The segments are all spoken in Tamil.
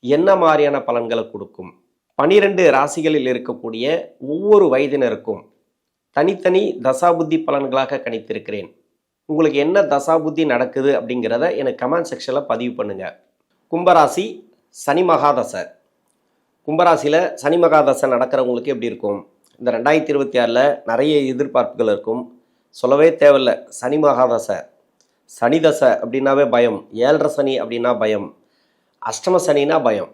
என்ன மாதிரியான பலன்களை கொடுக்கும்? பனிரெண்டு ராசிகளில் இருக்கக்கூடிய ஒவ்வொரு வயதினருக்கும் தனித்தனி தசாபுத்தி பலன்களாக கணித்திருக்கிறேன். உங்களுக்கு என்ன தசாபுத்தி நடக்குது அப்படிங்கிறத எனக்கு கமெண்ட் செக்ஷனில் பதிவு பண்ணுங்கள் கும்பராசி சனி மகாதசை. கும்பராசியில் சனி மகாதசை நடக்கிறவங்களுக்கு எப்படி இருக்கும்? இந்த ரெண்டாயிரத்தி இருபத்தி ஆறில் நிறைய எதிர்பார்ப்புகள் இருக்கும். சொல்லவே தேவையில்ல. சனி மகாதசை. சனி தசை அப்படின்னாவே பயம். ஏழரை சனி அப்படின்னா பயம். அஷ்டம சனினா பயம்.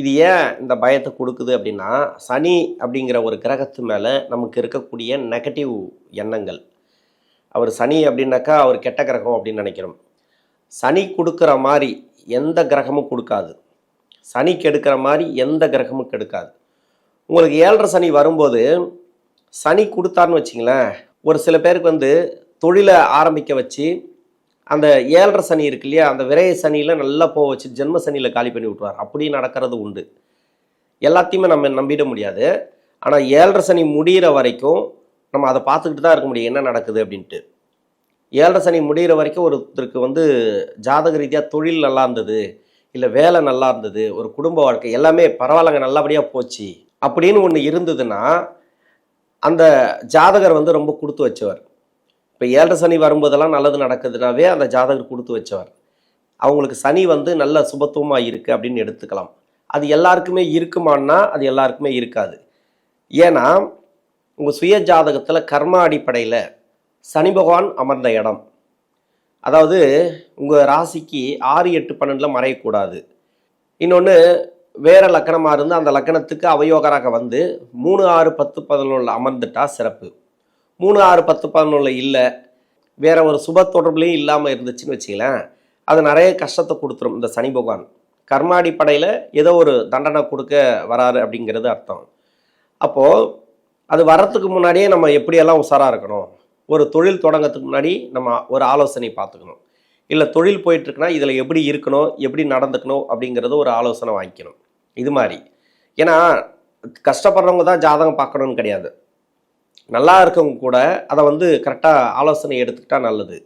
இது ஏன் இந்த பயத்தை கொடுக்குது அப்படின்னா சனி அப்படிங்கிற ஒரு கிரகத்து மேலே நமக்கு இருக்கக்கூடிய நெகட்டிவ் எண்ணங்கள். அவர் சனி அப்படின்னாக்கா அவர் கெட்ட கிரகம் அப்படின்னு நினைக்கிறோம். சனி கொடுக்குற மாதிரி எந்த கிரகமும் கொடுக்காது. சனி கெடுக்கிற மாதிரி எந்த கிரகமும் கெடுக்காது. உங்களுக்கு ஏழரை சனி வரும்போது சனி கொடுத்தாருன்னு வச்சிங்களேன் ஒரு சில பேருக்கு வந்து தொழிலை ஆரம்பிக்க வச்சு அந்த ஏழரை சனி இருக்கு இல்லையா அந்த விரைய சனியில் நல்லா போக வச்சு ஜென்ம சனியில் காலி பண்ணி விட்டுருவார். அப்படி நடக்கிறது உண்டு. எல்லாத்தையுமே நம்ம நம்பிட முடியாது. ஆனால் ஏழரை சனி முடிகிற வரைக்கும் நம்ம அதை பார்த்துக்கிட்டு தான் இருக்க முடியும். என்ன நடக்குது அப்படின்ட்டு. ஏழரை சனி முடிகிற வரைக்கும் ஒருத்தருக்கு வந்து ஜாதக ரீதியாக தொழில் நல்லா இருந்தது இல்லை வேலை நல்லா இருந்தது ஒரு குடும்ப வாழ்க்கை எல்லாமே பரவாயில்லங்க நல்லபடியாக போச்சு அப்படின்னு ஒன்று இருந்ததுன்னா அந்த ஜாதகர் வந்து ரொம்ப கொடுத்து வச்சவர். இப்போ ஏழரை சனி வரும்போதெல்லாம் நல்லது நடக்குதுனாவே அந்த ஜாதகர் கொடுத்து வச்சவர். அவங்களுக்கு சனி வந்து நல்ல சுபத்துவமாக இருக்குது அப்படின்னு எடுத்துக்கலாம். அது எல்லாருக்குமே இருக்குமான்னா அது எல்லாருக்குமே இருக்காது. ஏன்னா உங்கள் சுய ஜாதகத்தில் கர்ம அடிப்படையில் சனி பகவான் அமர்ந்த இடம். அதாவது உங்கள் ராசிக்கு ஆறு எட்டு பன்னெண்டில் மறையக்கூடாது. இன்னொன்று வேறு லக்கணமாக இருந்து அந்த லக்கணத்துக்கு அவயோகராக வந்து மூணு ஆறு பத்து பதினொன்றில் அமர்ந்துட்டா சிறப்பு. மூணு ஆறு பத்து பதினொன்றில் இல்லை. வேற ஒரு சுப தொடர்புலையும் இல்லாமல் இருந்துச்சுன்னு வச்சுங்களேன் அது நிறைய கஷ்டத்தை கொடுத்துரும் இந்த சனி பகவான். கர்மாடி படையில் ஏதோ ஒரு தண்டனை கொடுக்க வராரு அப்படிங்கிறது அர்த்தம். அப்போது அது வர்றதுக்கு முன்னாடியே நம்ம எப்படியெல்லாம் உஷாராக இருக்கணும்? ஒரு தொழில் தொடங்கிறதுக்கு முன்னாடி நம்ம ஒரு ஆலோசனை பார்த்துக்கணும். இல்லை தொழில் போயிட்டுருக்குன்னா இதில் எப்படி இருக்கணும்? எப்படி நடந்துக்கணும்? அப்படிங்கிறது ஒரு ஆலோசனை வாங்கிக்கணும். இது மாதிரி. ஏன்னா கஷ்டப்படுறவங்க தான் ஜாதகம் பார்க்கணும்னு கிடையாது. நல்லா இருக்கவங்க கூட அதை வந்து கரெக்டாக ஆலோசனை எடுத்துக்கிட்டா நல்லது.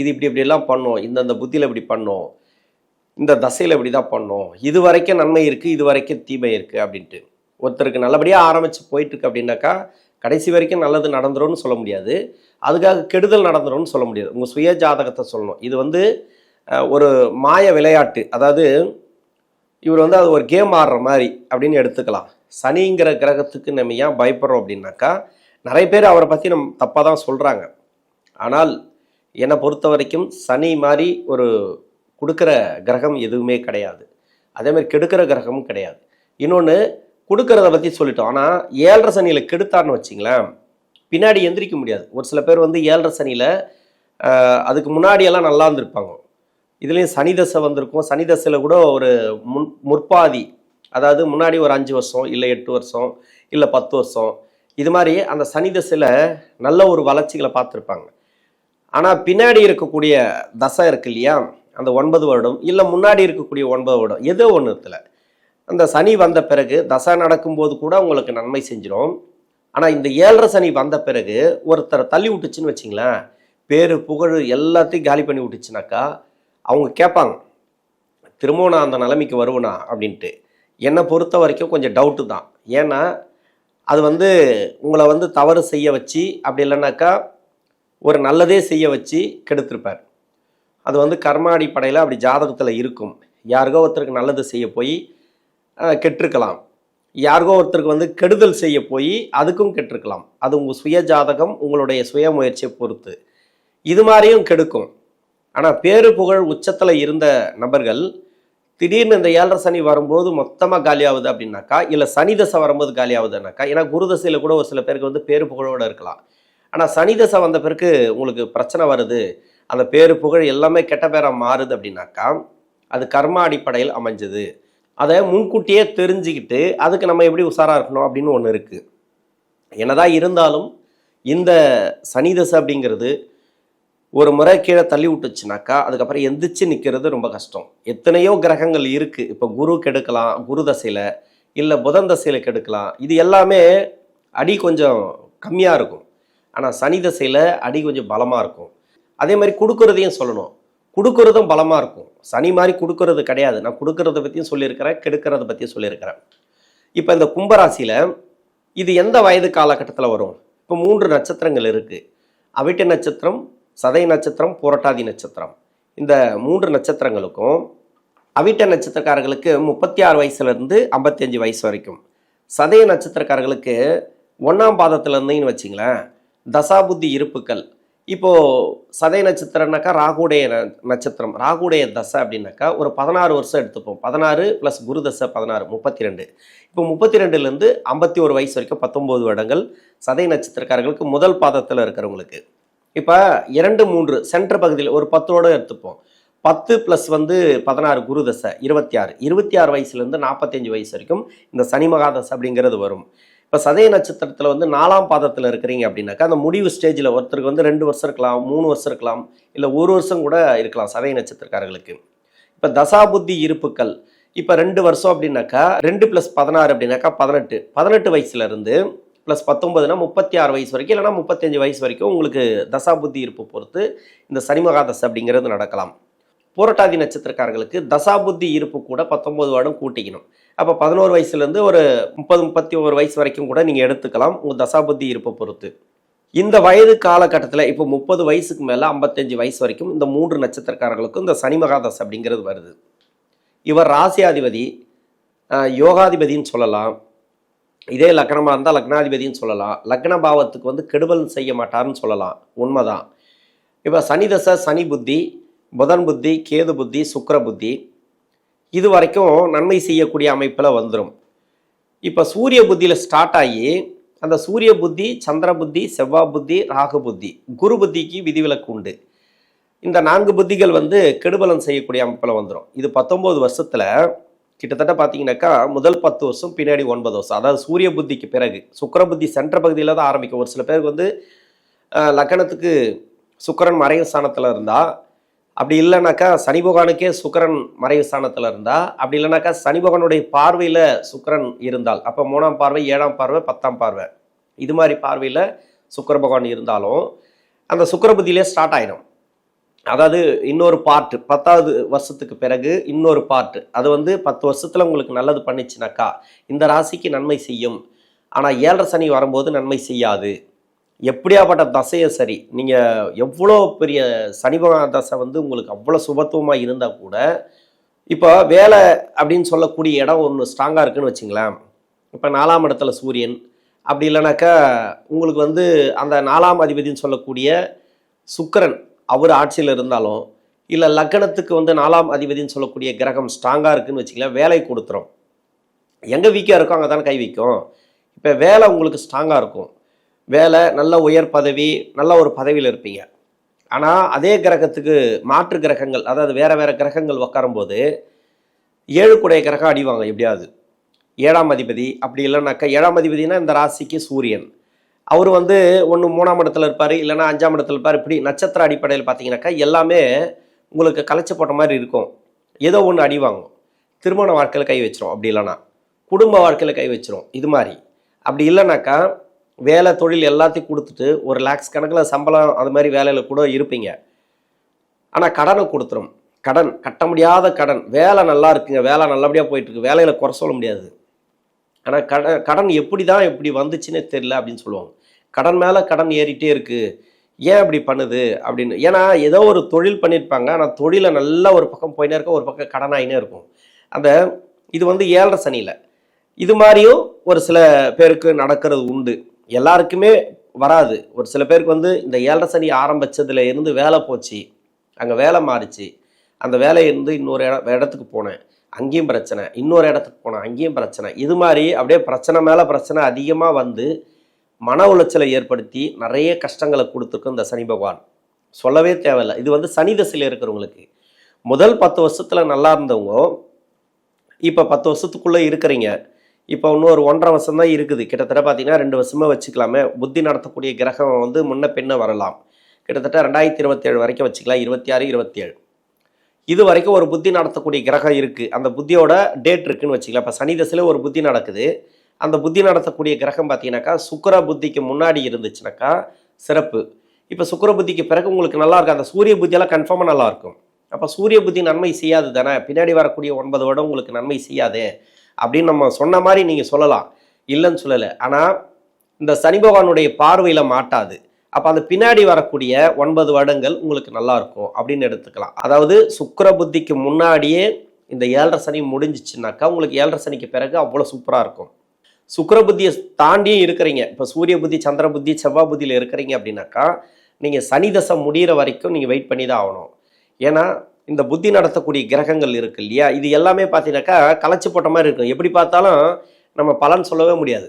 இது இப்படி இப்படிலாம் பண்ணோம் இந்தந்த புத்தியில் இப்படி பண்ணோம் இந்த தசையில் இப்படி தான் பண்ணோம் இது வரைக்கும் நன்மை இருக்குது இது வரைக்கும் தீமை இருக்குது அப்படின்ட்டு. ஒருத்தருக்கு நல்லபடியாக ஆரம்பித்து போயிட்டுருக்கு அப்படின்னாக்கா கடைசி வரைக்கும் நல்லது நடந்துரும்னு சொல்ல முடியாது. அதுக்காக கெடுதல் நடந்துரும்னு சொல்ல முடியாது. உங்கள் சுய ஜாதகத்தை சொல்லணும். இது வந்து ஒரு மாய விளையாட்டு. அதாவது இவர் வந்து அது ஒரு கேம் ஆடுற மாதிரி அப்படின்னு எடுத்துக்கலாம். சனிங்கிற கிரகத்துக்கு நம்ம ஏன் பயப்படுறோம் அப்படின்னாக்கா நிறைய பேர் அவரை பற்றி நம்ம தப்பாக தான் சொல்கிறாங்க ஆனால் என்னை பொறுத்த வரைக்கும் சனி மாதிரி ஒரு கொடுக்குற கிரகம் எதுவுமே கிடையாது. அதேமாதிரி கெடுக்கிற கிரகமும் கிடையாது. இன்னொன்று கொடுக்கறத பற்றி சொல்லிட்டோம். ஆனால் ஏழரை சனியில் கெடுத்தார்னு வச்சிங்களேன் பின்னாடி எந்திரிக்க முடியாது. ஒரு சில பேர் வந்து ஏழரை சனியில் அதுக்கு முன்னாடியெல்லாம் நல்லா இருந்திருப்பாங்க. இதுலேயும் சனி தசை வந்திருக்கும். சனி தசையில் கூட ஒரு முன் முற்பாதி அதாவது முன்னாடி ஒரு அஞ்சு வருஷம் இல்லை எட்டு வருஷம் இல்லை பத்து வருஷம் இது மாதிரி அந்த சனி தசையில் நல்ல ஒரு வளர்ச்சிகளை பார்த்துருப்பாங்க. ஆனால் பின்னாடி இருக்கக்கூடிய தசை இருக்கு இல்லையா? அந்த ஒன்பது வருடம் இல்லை முன்னாடி இருக்கக்கூடிய ஒன்பது வருடம் ஏதோ ஒன்றுத்தில் அந்த சனி வந்த பிறகு தசை நடக்கும்போது கூட உங்களுக்கு நன்மை செஞ்சிடும். ஆனால் இந்த ஏழரை சனி வந்த பிறகு ஒருத்தரை தள்ளி விட்டுச்சுன்னு வச்சிங்களேன் பேரு புகழ் எல்லாத்தையும் காலி பண்ணி விட்டுச்சுனாக்கா அவங்க கேட்பாங்க திரும்பவும் நான் அந்த நிலைமைக்கு வருவேனா? அப்படின்ட்டு. என்னை பொறுத்த வரைக்கும் கொஞ்சம் டவுட்டு தான். ஏன்னா அது வந்து உங்களை வந்து தவறு செய்ய வச்சு அப்படி இல்லைனாக்கா ஒரு நல்லதே செய்ய வச்சு கெடுத்திருப்பார். அது வந்து கர்ம அடிப்படையில் அப்படி ஜாதகத்தில் இருக்கும். யாருக்கோ ஒருத்தருக்கு நல்லது செய்ய போய் கெட்டிருக்கலாம். யாருக்கோ ஒருத்தருக்கு வந்து கெடுதல் செய்ய போய் அதுக்கும் கெட்டிருக்கலாம். அது உங்கள் சுய ஜாதகம் உங்களுடைய சுய முயற்சியை பொறுத்து. இது மாதிரியும் கெடுக்கும். ஆனால் பேரு புகழ் உச்சத்தில் இருந்த நபர்கள் திடீர்னு இந்த ஏழரை சனி வரும்போது மொத்தமாக காலியாகுது அப்படின்னாக்கா இல்லை சனி தசை வரும்போது காலியாகுதுனாக்கா ஏன்னா குரு தசையில் கூட ஒரு சில பேருக்கு வந்து பேரு புகழோடு இருக்கலாம். ஆனால் சனி தசை வந்த பிறகு உங்களுக்கு பிரச்சனை வருது. அந்த பேரு புகழ் எல்லாமே கெட்ட பேராக மாறுது அப்படின்னாக்கா அது கர்ம அடிப்படையில் அமைஞ்சது. அதை முன்கூட்டியே தெரிஞ்சுக்கிட்டு அதுக்கு நம்ம எப்படி உஷாராக இருக்கணும் அப்படின்னு ஒன்று இருக்குது என்னதான் இருந்தாலும் இந்த சனி தசை அப்படிங்கிறது ஒரு முறை கீழே தள்ளி விட்டுச்சுனாக்கா அதுக்கப்புறம் எந்திரிச்சு நிற்கிறது ரொம்ப கஷ்டம். எத்தனையோ கிரகங்கள் இருக்குது இப்போ குரு கெடுக்கலாம் குரு தசையில் இல்லை புதன் தசையில் கெடுக்கலாம். இது எல்லாமே அடி கொஞ்சம் கம்மியாக இருக்கும். ஆனால் சனி தசையில் அடி கொஞ்சம் பலமாக இருக்கும். அதே மாதிரி கொடுக்குறதையும் சொல்லணும். கொடுக்கறதும் பலமாக இருக்கும். சனி மாதிரி கொடுக்கறது கிடையாது. நான் கொடுக்கறத பற்றியும் சொல்லியிருக்கிறேன் கெடுக்கிறத பற்றியும் சொல்லியிருக்கிறேன். இப்போ இந்த கும்பராசியில் இது எந்த வயது காலகட்டத்தில் வரும்? இப்போ மூன்று நட்சத்திரங்கள் இருக்குது அவிட்ட நட்சத்திரம் சதை நட்சத்திரம் புரட்டாதி நட்சத்திரம். இந்த மூன்று நட்சத்திரங்களுக்கும் அவிட்ட நட்சத்திரக்காரர்களுக்கு முப்பத்தி ஆறு வயசுலேருந்து ஐம்பத்தஞ்சு வயசு வரைக்கும். சதய நட்சத்திரக்காரர்களுக்கு ஒன்றாம் பாதத்துலேருந்துன்னு வச்சிங்களேன் தசாபுத்தி இருப்புக்கள். இப்போது சதய நட்சத்திரம்னாக்கா ராகுடைய நட்சத்திரம். ராகுடைய தசை அப்படின்னாக்கா ஒரு பதினாறு வருஷம் எடுத்துப்போம். பதினாறு ப்ளஸ் குரு தசை பதினாறு முப்பத்தி ரெண்டு இப்போ முப்பத்தி ரெண்டுலேருந்து ஐம்பத்தி ஒரு வயசு வரைக்கும் பத்தொம்போது வருடங்கள் சதய நட்சத்திரக்காரர்களுக்கு முதல் பாதத்தில் இருக்கிறவங்களுக்கு. இப்போ இரண்டு மூன்று சென்டர் பகுதியில் ஒரு பத்தோடு எடுத்துப்போம். பத்து ப்ளஸ் வந்து பதினாறு குரு தசை இருபத்தி ஆறு. இருபத்தி ஆறு வயசுலேருந்து நாற்பத்தஞ்சு வயசு வரைக்கும் இந்த சனி மகாதசை அப்படிங்கிறது வரும். இப்போ சதய நட்சத்திரத்தில் வந்து நாலாம் பாதத்தில் இருக்கிறீங்க அப்படின்னாக்கா அந்த முடிவு ஸ்டேஜில் ஒருத்தருக்கு வந்து ரெண்டு வருஷம் இருக்கலாம் மூணு வருஷம் இருக்கலாம் இல்லை ஒரு வருஷம் கூட இருக்கலாம் சதய நட்சத்திரக்காரர்களுக்கு. இப்போ தசாபுத்தி இருப்புக்கள் இப்போ ரெண்டு வருஷம் அப்படின்னாக்கா ரெண்டு ப்ளஸ் பதினாறு அப்படின்னாக்கா பதினெட்டு. பதினெட்டு வயசுலேருந்து ப்ளஸ் பத்தொன்பதுனா முப்பத்தி ஆறு வயசு வரைக்கும் இல்லைனா முப்பத்தஞ்சு வயசு வரைக்கும் உங்களுக்கு தசாபுத்தி இருப்பு பொறுத்து இந்த சனிமகாதசை அப்படிங்கிறது நடக்கலாம். போராட்டாதி நட்சத்திரக்காரர்களுக்கு தசாபுத்தி இருப்பு கூட பத்தொன்பது வருடம் கூட்டிக்கணும். அப்போ பதினோரு வயசுலேருந்து ஒரு முப்பது முப்பத்தி ஒரு வயசு வரைக்கும் கூட நீங்கள் எடுத்துக்கலாம் உங்கள் தசாபுத்தி இருப்பை பொறுத்து. இந்த வயது காலகட்டத்தில் இப்போ முப்பது வயசுக்கு மேலே ஐம்பத்தஞ்சு வயசு வரைக்கும் இந்த மூன்று நட்சத்திரக்காரர்களுக்கும் இந்த சனி மகாதசை அப்படிங்கிறது வருது. இவர் ராசியாதிபதி யோகாதிபதின்னு சொல்லலாம். இதே லக்னமாக இருந்தால் லக்னாதிபதின்னு சொல்லலாம். லக்ன பாவத்துக்கு வந்து கெடுபல் செய்ய மாட்டார்னு சொல்லலாம். உண்மைதான். இப்போ சனி தசை சனி புத்தி புதன் புத்தி கேது புத்தி சுக்கிர புத்தி இது வரைக்கும் நன்மை செய்யக்கூடிய அமைப்பில் வந்துடும் இப்போ சூரிய புத்தியில் ஸ்டார்ட் ஆகி அந்த சூரிய புத்தி சந்திர புத்தி செவ்வாய் புத்தி ராகு புத்தி குரு புத்திக்கு விதிவிலக்கு உண்டு. இந்த நான்கு புத்திகள் வந்து கெடுபலம் செய்யக்கூடிய அமைப்பில் வந்துடும் இது பத்தொம்போது வருஷத்தில் கிட்டத்தட்ட பார்த்தீங்கன்னாக்கா முதல் பத்து வருஷம் பின்னாடி ஒன்பது வருஷம். அதாவது சூரிய புத்திக்கு பிறகு சுக்கர புத்தி சென்ற பகுதியில் தான் ஆரம்பிக்கும். ஒரு சில பேருக்கு வந்து லக்கணத்துக்கு சுக்கரன் மறைவு ஸ்தானத்தில் இருந்தால் அப்படி இல்லைனாக்கா சனி பகவானுக்கே சுக்கரன் மறைவு ஸ்தானத்தில் இருந்தால் அப்படி இல்லைனாக்கா சனி பகவானுடைய பார்வையில் சுக்கரன் இருந்தால் அப்போ மூணாம் பார்வை ஏழாம் பார்வை பத்தாம் பார்வை. இது மாதிரி பார்வையில் சுக்கர பகவான் இருந்தாலும் அந்த சுக்கர புத்தியிலே ஸ்டார்ட் ஆயிடும். அதாவது இன்னொரு பார்ட் பத்தாவது வருஷத்துக்கு பிறகு இன்னொரு பார்ட் அது வந்து பத்து வருஷத்துல உங்களுக்கு நல்லது பண்ணிச்சுனாக்கா இந்த ராசிக்கு நன்மை செய்யும். ஆனால் ஏழரை சனி வரும்போது நன்மை செய்யாது. எப்படியாப்பட்ட தசையும் சரி நீங்கள் எவ்வளோ பெரிய சனி பகவான் தசை வந்து உங்களுக்கு அவ்வளோ சுபத்துவமாக இருந்தால் கூட இப்போ வேலை அப்படின்னு சொல்லக்கூடிய இடம் ஒன்று ஸ்ட்ராங்காக இருக்குன்னு வச்சுங்களேன். இப்போ நாலாம் இடத்துல சூரியன் அப்படி இல்லைனாக்கா உங்களுக்கு வந்து அந்த நாலாம் அதிபதின்னு சொல்லக்கூடிய சுக்கரன் அவர் ஆட்சியில் இருந்தாலும் இல்லை லக்னத்துக்கு வந்து நாலாம் அதிபதின்னு சொல்லக்கூடிய கிரகம் ஸ்ட்ராங்காக இருக்குன்னு வச்சுங்களேன் வேலை கொடுத்துரும். எங்கே வீக்காக இருக்கோ அங்கே தானே கை வைக்கும். இப்போ வேலை உங்களுக்கு ஸ்ட்ராங்காக இருக்கும். வேலை நல்ல உயர் பதவி நல்ல ஒரு பதவியில் இருப்பீங்க. ஆனால் அதே கிரகத்துக்கு மாற்று கிரகங்கள் அதாவது வேறு வேறு கிரகங்கள் உட்காரும்போது ஏழு குடைய கிரகம் அடிவாங்க எப்படியாவது. ஏழாம் அதிபதி அப்படி இல்லைனாக்கா ஏழாம் அதிபதினா இந்த ராசிக்கு சூரியன். அவர் வந்து ஒன்று மூணாம் இடத்துல இருப்பார் இல்லைன்னா அஞ்சாம் இடத்துல இருப்பார். இப்படி நட்சத்திர அடிப்படையில் பார்த்தீங்கன்னாக்கா எல்லாமே உங்களுக்கு களைச்சி போட்ட மாதிரி இருக்கும். ஏதோ ஒன்று அடி வாங்கும். திருமண வாழ்க்கையில் கை வச்சிரும். அப்படி இல்லைன்னா குடும்ப வாழ்க்கையில் கை வச்சிரும். இது மாதிரி. அப்படி இல்லைனாக்கா வேலை தொழில் எல்லாத்தையும் கொடுத்துட்டு ஒரு லேக்ஸ் கணக்கில் சம்பளம் அது மாதிரி வேலையில் கூட இருப்பீங்க. ஆனால் கடனை கொடுத்துரும். கடன் கட்ட முடியாத கடன். வேலை நல்லா இருக்குங்க. வேலை நல்லபடியாக போயிட்டுருக்கு வேலையில் குறை சொல்ல முடியாது. ஆனால் கடன் கடன் எப்படி தான் இப்படி வந்துச்சுன்னே தெரில அப்படின்னு சொல்லுவாங்க. கடன் மேலே கடன் ஏறிட்டே இருக்குது ஏன் அப்படி பண்ணுது அப்படின்னு. ஏன்னா ஏதோ ஒரு தொழில் பண்ணியிருப்பாங்க ஆனால் தொழிலை நல்லா ஒரு பக்கம் போயினே இருக்கும். ஒரு பக்கம் கடன் ஆகினே இருக்கும். அந்த இது வந்து ஏழரை சனியில். இது மாதிரியும் ஒரு சில பேருக்கு நடக்கிறது உண்டு. எல்லாருக்குமே வராது. ஒரு சில பேருக்கு வந்து இந்த ஏழரை சனி ஆரம்பிச்சதுல இருந்து வேலை போச்சு. அங்கே வேலை மாறிச்சு. அந்த வேலையிருந்து இன்னொரு இடத்துக்கு போனேன். அங்கேயும் பிரச்சனை. இன்னொரு இடத்துக்கு போனால் அங்கேயும் பிரச்சனை. இது மாதிரி அப்படியே பிரச்சனை மேலே பிரச்சனை அதிகமாக வந்து மன உளைச்சலை ஏற்படுத்தி நிறைய கஷ்டங்களை கொடுத்துருக்கும் இந்த சனி பகவான். சொல்லவே தேவையில்லை. இது வந்து சனி தசையில் இருக்கிறவங்களுக்கு. முதல் பத்து வருஷத்தில் நல்லா இருந்தவங்க இப்போ பத்து வருஷத்துக்குள்ளே இருக்கிறீங்க. இப்போ இன்னும் ஒரு ஒன்றரை வருஷம் தான் இருக்குது. கிட்டத்தட்ட பார்த்தீங்கன்னா ரெண்டு வருஷமாக வச்சுக்கலாமே. புத்தி நடத்தக்கூடிய கிரகம் வந்து முன்ன பின்ன வரலாம். கிட்டத்தட்ட ரெண்டாயிரத்தி இருபத்தேழு வரைக்கும் வச்சுக்கலாம். இருபத்தி ஆறு இருபத்தேழு. இது வரைக்கும் ஒரு புத்தி நடத்தக்கூடிய கிரகம் இருக்குது அந்த புத்தியோட டேட் இருக்குன்னு வச்சுக்கலாம் இப்போ சனி தசையில் ஒரு புத்தி நடக்குது. அந்த புத்தி நடத்தக்கூடிய கிரகம் பார்த்தீங்கன்னாக்கா சுக்கிர புத்திக்கு முன்னாடி இருந்துச்சுனாக்கா சிறப்பு. இப்போ சுக்கர புத்திக்கு பிறகு உங்களுக்கு நல்லா இருக்கும். அந்த சூரிய புத்தியெல்லாம் கன்ஃபார்மாக நல்லா இருக்கும். அப்போ சூரிய புத்தி நன்மை செய்யாது தானே? பின்னாடி வரக்கூடிய ஒன்பது வருடம் உங்களுக்கு நன்மை செய்யாது. அப்படின்னு நம்ம சொன்ன மாதிரி நீங்கள் சொல்லலாம். இல்லைன்னு சொல்லலை. ஆனால் இந்த சனி பகவானுடைய பார்வையில் மாட்டாது. அப்போ அந்த பின்னாடி வரக்கூடிய ஒன்பது வருடங்கள் உங்களுக்கு நல்லா இருக்கும் அப்படின்னு எடுத்துக்கலாம். அதாவது சுக்கர புத்திக்கு முன்னாடியே இந்த ஏழரை சனி முடிஞ்சிச்சுனாக்கா உங்களுக்கு ஏழரை சனிக்கு பிறகு அவ்வளோ சூப்பராக இருக்கும். சுக்கர புத்தியை தாண்டியும் இருக்கிறீங்க. இப்போ சூரிய புத்தி சந்திர புத்தி செவ்வாய் புத்தியில் இருக்கிறீங்க அப்படின்னாக்கா நீங்கள் சனி தசை முடிகிற வரைக்கும் நீங்கள் வெயிட் பண்ணி தான் ஆகணும். ஏன்னா இந்த புத்தி நடத்தக்கூடிய கிரகங்கள் இருக்கு இல்லையா? இது எல்லாமே பார்த்தீங்கன்னாக்கா களைச்சி போட்ட மாதிரி இருக்கும். எப்படி பார்த்தாலும் நம்ம பலன் சொல்லவே முடியாது.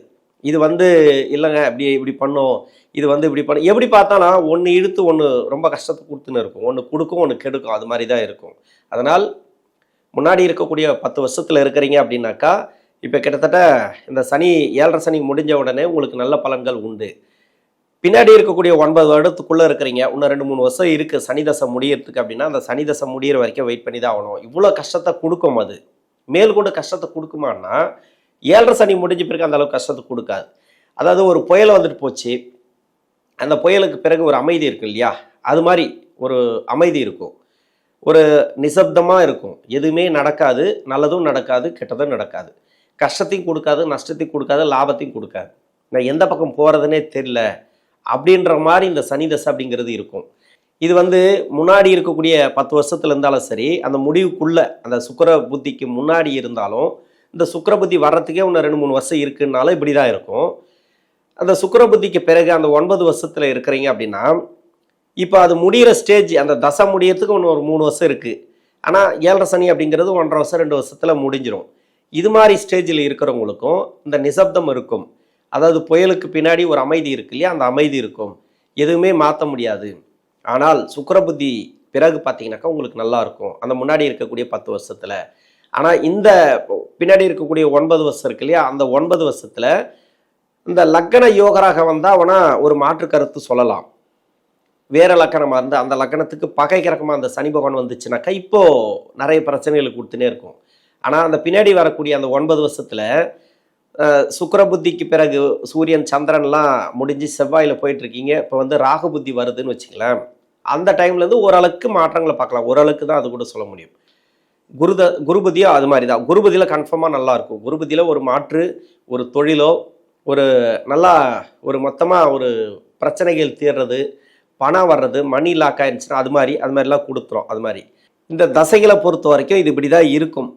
இது வந்து இல்லைங்க இப்படி இப்படி பண்ணும். இது வந்து இப்படி பண்ண எப்படி பார்த்தாலும் ஒன்று இழுத்து ஒன்று ரொம்ப கஷ்டத்தை கொடுத்துன்னு இருக்கும். ஒன்று கொடுக்கும் ஒன்று கெடுக்கும். அது மாதிரி தான் இருக்கும். அதனால் முன்னாடி இருக்கக்கூடிய பத்து வருஷத்தில் இருக்கிறீங்க அப்படின்னாக்கா இப்போ கிட்டத்தட்ட இந்த சனி ஏழரை சனி முடிஞ்ச உடனே உங்களுக்கு நல்ல பலன்கள் உண்டு. பின்னாடி இருக்கக்கூடிய ஒன்பது வருடத்துக்குள்ளே இருக்கிறீங்க. இன்னும் ரெண்டு மூணு வருஷம் இருக்குது சனி தசை முடியறதுக்கு அப்படின்னா அந்த சனி தசை முடியிற வரைக்கும் வெயிட் பண்ணி தான் ஆகணும். இவ்வளோ கஷ்டத்தை கொடுக்கும் அது. மேல் கொண்டு கஷ்டத்தை கொடுக்குமான்னா ஏழரை சனி முடிஞ்ச பிறகு அந்த அளவுக்கு கஷ்டத்தை கொடுக்காது. அதாவது ஒரு புயல் வந்துட்டு போச்சு. அந்த புயலுக்கு பிறகு ஒரு அமைதி இருக்கு இல்லையா? அது மாதிரி ஒரு அமைதி இருக்கும். ஒரு நிசப்தமாக இருக்கும். எதுவுமே நடக்காது. நல்லதும் நடக்காது. கெட்டதும் நடக்காது. கஷ்டத்தையும் கொடுக்காது. நஷ்டத்தையும் கொடுக்காது. லாபத்தையும் கொடுக்காது. நான் எந்த பக்கம் போகிறதுனே தெரில அப்படின்ற மாதிரி இந்த சனி தசை அப்படிங்கிறது இருக்கும். இது வந்து முன்னாடி இருக்கக்கூடிய பத்து வருஷத்துல இருந்தாலும் சரி அந்த முடிவுக்குள்ள அந்த சுக்கிர புத்திக்கு முன்னாடி இருந்தாலும் இந்த சுக்கரபுத்தி வர்றதுக்கே இன்னும் ரெண்டு மூணு வருஷம் இருக்குன்னாலும் இப்படி தான் இருக்கும். அந்த சுக்கரபுத்திக்கு பிறகு அந்த ஒன்பது வருஷத்தில் இருக்கிறீங்க அப்படின்னா இப்போ அது முடிகிற ஸ்டேஜ் அந்த தசை முடியறதுக்கு ஒன்று ஒரு மூணு வருஷம் இருக்குது ஆனால் ஏழரை சனி அப்படிங்கிறது ஒன்றரை வருஷம் ரெண்டு வருஷத்தில் முடிஞ்சிடும் இது மாதிரி ஸ்டேஜில் இருக்கிறவங்களுக்கும் இந்த நிசப்தம் இருக்கும். அதாவது புயலுக்கு பின்னாடி ஒரு அமைதி இருக்கு இல்லையா? அந்த அமைதி இருக்கும். எதுவுமே மாற்ற முடியாது. ஆனால் சுக்கரபுத்தி பிறகு பார்த்தீங்கன்னாக்கா உங்களுக்கு நல்லாயிருக்கும் அந்த முன்னாடி இருக்கக்கூடிய பத்து வருஷத்தில். ஆனால் இந்த பின்னாடி இருக்கக்கூடிய ஒன்பது வருஷம் இருக்கு இல்லையா? அந்த ஒன்பது வருஷத்தில் இந்த லக்கண யோகராக வந்தால் அவனா ஒரு மாற்று கருத்து சொல்லலாம். வேற லக்கணமாக இருந்து அந்த லக்கணத்துக்கு பகை கிரகமாக அந்த சனி பகவான் வந்துச்சுனாக்கா இப்போது நிறைய பிரச்சனைகள் கொடுத்துனே இருக்கும். ஆனால் அந்த பின்னாடி வரக்கூடிய அந்த ஒன்பது வருஷத்தில் சுக்கர புத்திக்கு பிறகு சூரியன் சந்திரன்லாம் முடிஞ்சு செவ்வாயில் போயிட்டுருக்கீங்க. இப்போ வந்து ராகு புத்தி வருதுன்னு வச்சுக்கலாம் அந்த டைம்லேருந்து ஓரளவுக்கு மாற்றங்களை பார்க்கலாம். ஓரளவுக்கு தான் அது கூட சொல்ல முடியும். குருத குருபதியோ அது மாதிரி தான் குருபதியில் கன்ஃபார்மாக நல்லா இருக்கும் குருபதியில் ஒரு மாற்று ஒரு தொழிலோ ஒரு நல்லா ஒரு மொத்தமாக ஒரு பிரச்சனைகள் தீர்றது பணம் வர்றது மணி லாக் ஆயிருந்துச்சுன்னா அது மாதிரி அது மாதிரிலாம் கொடுத்துரும் அது மாதிரி. இந்த தசைகளை பொறுத்த வரைக்கும் இது இப்படி தான் இருக்கும்.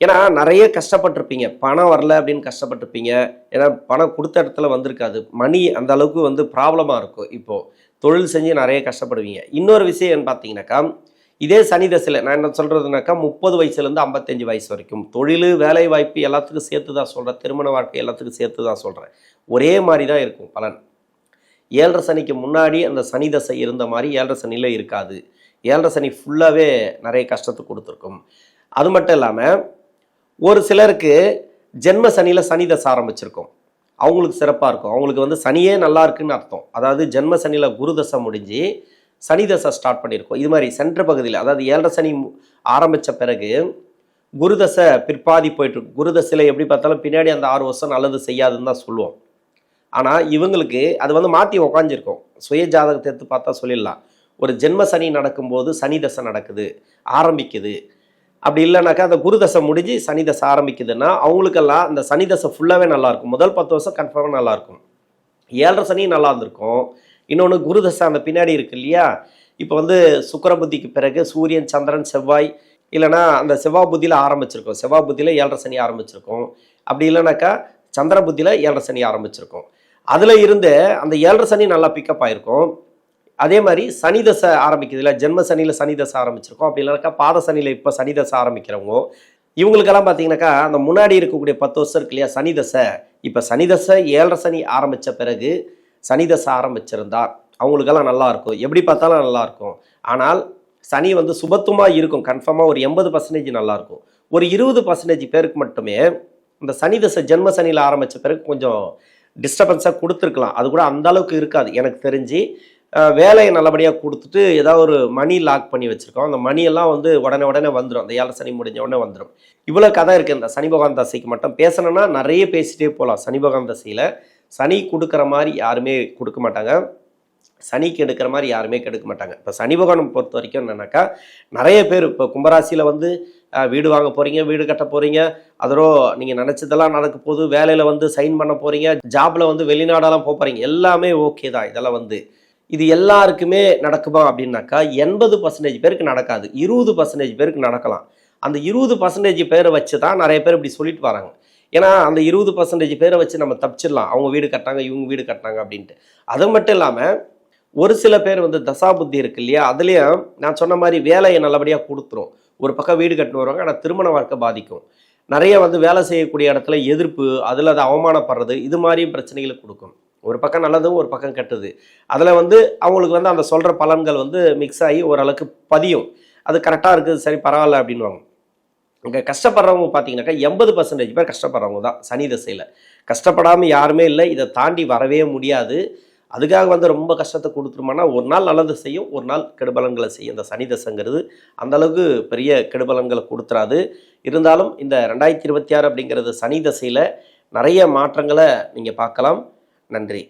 ஏன்னா நிறைய கஷ்டப்பட்டிருப்பீங்க. பணம் வரல அப்படின்னு கஷ்டப்பட்டிருப்பீங்க. ஏன்னா பணம் கொடுத்த இடத்துல வந்திருக்காது. மணி அந்த அளவுக்கு வந்து ப்ராப்ளமாக இருக்கும். இப்போது தொழில் செஞ்சு நிறைய கஷ்டப்படுவீங்க. இன்னொரு விஷயம் என்ன பார்த்தீங்கன்னாக்கா இதே சனி தசையில் நான் என்ன சொல்கிறதுனாக்கா முப்பது வயசுலேருந்து ஐம்பத்தஞ்சு வயசு வரைக்கும். தொழில் வேலை வாய்ப்பு எல்லாத்துக்கும் சேர்த்து தான் சொல்கிறேன் திருமண வாழ்க்கை எல்லாத்துக்கும் சேர்த்து தான் சொல்கிறேன் ஒரே மாதிரி தான் இருக்கும் பலன். ஏழரை சனிக்கு முன்னாடி அந்த சனி தசை இருந்த மாதிரி ஏழரை சனியில் இருக்காது. ஏழரை சனி ஃபுல்லாகவே நிறைய கஷ்டத்தை கொடுத்துருக்கும். அது மட்டும் இல்லாமல் ஒரு சிலருக்கு ஜென்ம சனியில் சனி தசை ஆரம்பிச்சிருக்கும். அவங்களுக்கு சிறப்பாக இருக்கும். அவங்களுக்கு வந்து சனியே நல்லா இருக்குன்னு அர்த்தம். அதாவது ஜென்ம சனியில் குரு தசை முடிஞ்சு சனி தசை ஸ்டார்ட் பண்ணியிருக்கோம். இது மாதிரி சென்ற பகுதியில் அதாவது ஏழரை சனி ஆரம்பித்த பிறகு குரு தசை பிற்பாதி போயிட்டுருக்கு குருதசையில் குரு தசையில் எப்படி பார்த்தாலும் பின்னாடி அந்த ஆறு வருஷம் நல்லது செய்யாதுன்னு தான் சொல்லுவோம். ஆனால் இவங்களுக்கு அது வந்து மாற்றி உக்காஞ்சிருக்கோம். சுய ஜாதகத்தை எடுத்து பார்த்தா சொல்லிடலாம். ஒரு ஜென்ம சனி நடக்கும்போது சனி தசை நடக்குது ஆரம்பிக்குது. அப்படி இல்லைனாக்கா அந்த குரு தசை முடிஞ்சு சனி தசை ஆரம்பிக்குதுன்னா அவங்களுக்கெல்லாம் அந்த சனி தசை ஃபுல்லாகவே நல்லாயிருக்கும் முதல் பத்து வருஷம் கன்ஃபார்மாக நல்லாயிருக்கும் ஏழரை சனியும் நல்லா இருந்திருக்கும். இன்னொன்று குரு தசை அந்த பின்னாடி இருக்கு இல்லையா? இப்போ வந்து சுக்கரபுத்திக்கு பிறகு சூரியன் சந்திரன் செவ்வாய் இல்லைன்னா அந்த செவ்வாய் புத்தியில் ஆரம்பிச்சிருக்கோம். செவ்வாய் புத்தியில் ஏழரை சனி ஆரம்பிச்சிருக்கோம். அப்படி இல்லைனாக்கா சந்திர புத்தியில் ஏழரை சனி ஆரம்பிச்சிருக்கோம். அதில் இருந்து அந்த ஏழரை சனி நல்லா பிக்கப் ஆகிருக்கும் அதே மாதிரி சனி தசை ஆரம்பிக்குது இல்லை ஜென்ம சனியில் சனி தசை ஆரம்பிச்சிருக்கோம். அப்படி இல்லைனாக்கா பாத சனியில் இப்போ சனி தசை ஆரம்பிக்கிறவங்க. இவங்களுக்கெல்லாம் பார்த்தீங்கன்னாக்கா அந்த முன்னாடி இருக்கக்கூடிய பத்து வருஷம் இருக்கு இல்லையா? சனி தசை. இப்போ சனி தசை ஏழரை சனி ஆரம்பித்த பிறகு சனி தசை ஆரம்பிச்சிருந்தா அவங்களுக்கெல்லாம் நல்லாயிருக்கும். எப்படி பார்த்தாலும் நல்லாயிருக்கும். ஆனால் சனி வந்து சுபத்துமாக இருக்கும். கன்ஃபார்மாக ஒரு எண்பது பர்சன்டேஜ் நல்லாயிருக்கும். ஒரு இருபது பர்சன்டேஜ் பேருக்கு மட்டுமே இந்த சனி தசை ஜென்ம சனியில் ஆரம்பித்த பிறகு கொஞ்சம் டிஸ்டர்பன்ஸாக கொடுத்துருக்கலாம். அது கூட அந்த அளவுக்கு இருக்காது. எனக்கு தெரிஞ்சு வேலையை நல்லபடியாக கொடுத்துட்டு ஏதாவது ஒரு மணி லாக் பண்ணி வச்சுருக்கோம். அந்த மணியெல்லாம் வந்து உடனே உடனே வந்துடும் அந்த ஏழை சனி முடிஞ்ச உடனே வந்துடும் இவ்வளோ கதை இருக்குது இந்த சனி பகவான் தசைக்கு மட்டும் பேசணும்னா நிறைய பேசிகிட்டே போகலாம். சனி பகவான் தசையில் சனி கொடுக்குற மாதிரி யாருமே கொடுக்க மாட்டாங்க. சனிக்கு எடுக்கிற மாதிரி யாருமே கெடுக்க மாட்டாங்க. இப்போ சனி பகவானை பொறுத்த வரைக்கும் என்னன்னாக்கா நிறைய பேர் இப்போ கும்பராசியில் வந்து வீடு வாங்க போகிறீங்க வீடு கட்ட போகிறீங்க அதோ நீங்கள் நினச்சதெல்லாம் நடக்க போகுது வேலையில் வந்து சைன் பண்ண போகிறீங்க ஜாபில் வந்து வெளிநாடெல்லாம் போக போகிறீங்க எல்லாமே ஓகே தான். இதெல்லாம் வந்து இது எல்லாருக்குமே நடக்குமா அப்படின்னாக்கா எண்பது பர்சன்டேஜ் பேருக்கு நடக்காது. இருபது பர்சன்டேஜ் பேருக்கு நடக்கலாம். அந்த இருபது பர்சன்டேஜ் பேரை வச்சு தான் நிறைய பேர் இப்படி சொல்லிட்டு வராங்க. ஏன்னா அந்த இருபது பர்சன்டேஜ் பேரை வச்சு நம்ம தப்பிச்சிடலாம். அவங்க வீடு கட்டினாங்க இவங்க வீடு கட்டினாங்க அப்படின்ட்டு. அது மட்டும் இல்லாமல் ஒரு சில பேர் வந்து தசா புத்தி இருக்கு இல்லையா? அதுலேயும் நான் சொன்ன மாதிரி வேலையை நல்லபடியாக கொடுத்துரும். ஒரு பக்கம் வீடு கட்டினு வருவாங்க ஆனால் திருமண வாழ்க்கை பாதிக்கும். நிறைய வந்து வேலை செய்யக்கூடிய இடத்துல எதிர்ப்பு அதில் அது அவமானப்படுறது இது மாதிரியும் பிரச்சனைகளை கொடுக்கும். ஒரு பக்கம் நல்லதும் ஒரு பக்கம் கெட்டது. அதில் வந்து அவங்களுக்கு வந்து அந்த சொல்கிற பலன்கள் வந்து மிக்ஸ் ஆகி ஓரளவுக்கு பதியும். அது கரெக்டாக இருக்குது சரி பரவாயில்ல அப்படின்வாங்க இங்கே கஷ்டப்படுறவங்க பார்த்தீங்கன்னாக்கா எண்பது பர்சன்டேஜ் பேர் கஷ்டப்படுறவங்க தான் சனி தசையில். கஷ்டப்படாமல் யாருமே இல்லை இதை தாண்டி வரவே முடியாது. அதுக்காக வந்து ரொம்ப கஷ்டத்தை கொடுத்துருமானா ஒரு நாள் நல்லது செய்யும் ஒரு நாள் கெடுபலன்களை செய்யும். இந்த சனி தசைங்கிறது அந்தளவுக்கு பெரிய கெடுபலன்களை கொடுத்துறாது. இருந்தாலும் இந்த ரெண்டாயிரத்தி இருபத்தி ஆறு அப்படிங்கிறது சனி தசையில் நிறைய மாற்றங்களை நீங்கள் பார்க்கலாம். நன்றி.